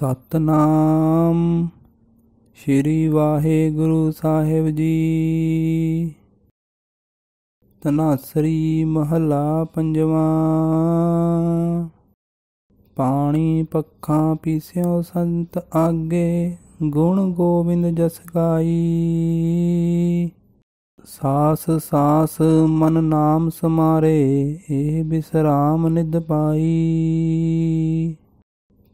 ਸਤਨਾਮ। ਸ਼੍ਰੀ ਵਾਹਿਗੁਰੂ ਸਾਹਿਬ ਜੀ। ਤਨਾਸਰੀ ਮਹਲਾ ਪੰਜਵਾਂ। ਪਾਣੀ ਪੱਖਾਂ ਪੀਸਿਓ ਸੰਤ ਆਗੇ, ਗੁਣ ਗੋਬਿੰਦ ਜਸ ਗਾਈ। ਸਾਸ ਸਾਸ ਮਨ ਨਾਮ ਸਮਾਰੇ, ਇਹ ਬਿਸਰਾਮ ਨਿਦ ਪਾਈ।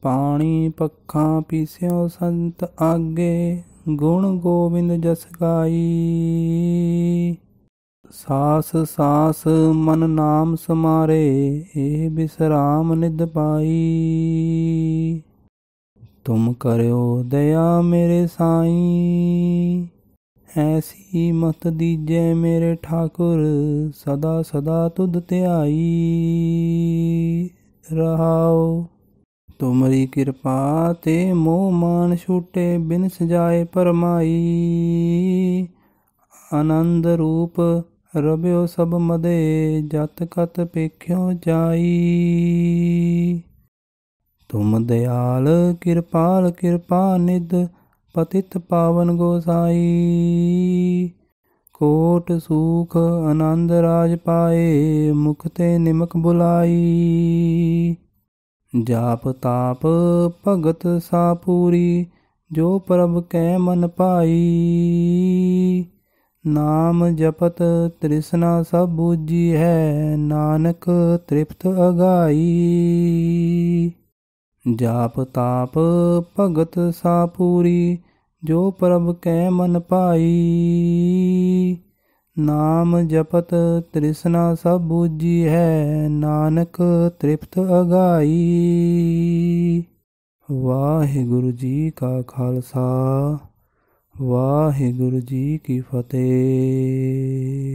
ਪਾਣੀ ਪੱਖਾਂ ਪੀਸਿਓ ਸੰਤ ਆਗੇ, ਗੁਣ ਗੋਬਿੰਦ ਜਸ ਗਾਈ। ਸਾਸ ਸਾਸ ਮਨ ਨਾਮ ਸਮਾਰੇ, ਇਹ ਬਿਸਰਾਮ ਨਿਦ ਪਾਈ। ਤੁਮ ਕਰਿਓ ਦਇਆ ਮੇਰੇ ਸਾਈਂ, ਐਸੀ ਮਤ ਦੀਜੈ ਮੇਰੇ ਠਾਕੁਰ, ਸਦਾ ਸਦਾ ਤੁਧ ਧਿਆਈ। ਰਹਾਓ ਤੁਮਰੀ ਕਿਰਪਾ ਤੇ ਮੋਹ ਮਾਨ ਛੂਟੇ ਬਿਨ ਸਜਾਏ ਪਰਮਾਈ ਆਨੰਦ ਰੂਪ ਰਬਿਓ ਸਭ ਮਦੇ, ਜਤ ਕਤ ਪੇਖਿਓ ਜਾਈ। ਤੁਮ ਦਿਆਲ, ਕਿਰਪਾਲ, ਕਿਰਪਾ ਨਿਦ ਪਤਿਤ ਪਾਵਨ ਗੋਸਾਈ। ਕੋਟ ਸੂਖ ਆਨੰਦ ਰਾਜ ਪਾਏ, ਮੁਖ ਤੇ ਨਿਮਕ ਬੁਲਾਈ। ਜਾਪ ਤਾਪ ਭਗਤ ਸਾ ਪੂਰੀ ਜੋ ਪ੍ਰਭ ਕੈ ਮਨ ਪਾਈ ਨਾਮ ਜਪਤ ਤ੍ਰਿਸ਼ਨਾ ਸਭ ਬੂਜੀ ਹੈ, ਨਾਨਕ ਤ੍ਰਿਪਤ ਅਗਾਈ। ਜਾਪ ਤਾਪ ਭਗਤ ਸਾ ਪੂਰੀ ਜੋ ਪ੍ਰਭ ਕੈ ਮਨ ਪਾਈ ਨਾਮ ਜਪਤ ਤ੍ਰਿਸ਼ਨਾ ਸਭ ਬੂਜੀ ਹੈ, ਨਾਨਕ ਤ੍ਰਿਪਤ ਅਗਾਈ। ਵਾਹਿਗੁਰੂ ਜੀ ਕਾ ਖਾਲਸਾ, ਵਾਹਿਗੁਰੂ ਜੀ ਕੀ ਫਤਿਹ।